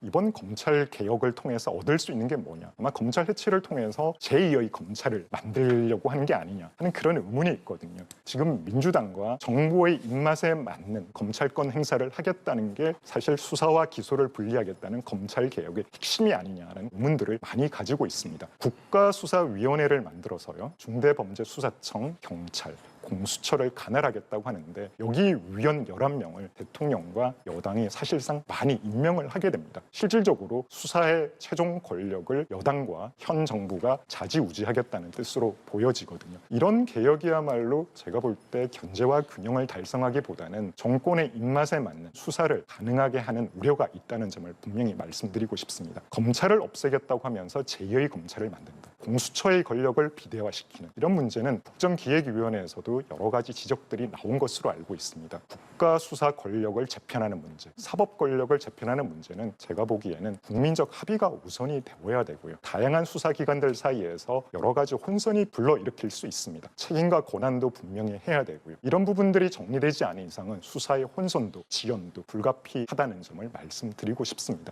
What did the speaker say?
이번 검찰 개혁을 통해서 얻을 수 있는 게 뭐냐? 아마 검찰 해체를 통해서 제2의 검찰을 만들려고 하는 게 아니냐 하는 그런 의문이 있거든요. 지금 민주당과 정부의 입맛에 맞는 검찰권 행사를 하겠다는 게 사실 수사와 기소를 분리하겠다는 검찰 개혁의 핵심이 아니냐라는 의문들을 많이 가지고 있습니다. 국가수사위원회를 만들어서요. 중대범죄수사청, 경찰, 공수처를 가늘하겠다고 하는데 여기 위원 11명을 대통령과 여당이 사실상 많이 임명을 하게 됩니다. 실질적으로 수사의 최종 권력을 여당과 현 정부가 자지우지하겠다는 뜻으로 보여지거든요. 이런 개혁이야말로 제가 볼 때 견제와 균형을 달성하기보다는 정권의 입맛에 맞는 수사를 가능하게 하는 우려가 있다는 점을 분명히 말씀드리고 싶습니다. 검찰을 없애겠다고 하면서 제2의 검찰을 만든다. 공수처의 권력을 비대화시키는 이런 문제는 국정기획위원회에서도 여러 가지 지적들이 나온 것으로 알고 있습니다. 국가 수사 권력을 재편하는 문제, 사법 권력을 재편하는 문제는 제가 보기에는 국민적 합의가 우선이 되어야 되고요. 다양한 수사기관들 사이에서 여러 가지 혼선이 불러일으킬 수 있습니다. 책임과 권한도 분명히 해야 되고요. 이런 부분들이 정리되지 않은 이상은 수사의 혼선도 지연도 불가피하다는 점을 말씀드리고 싶습니다.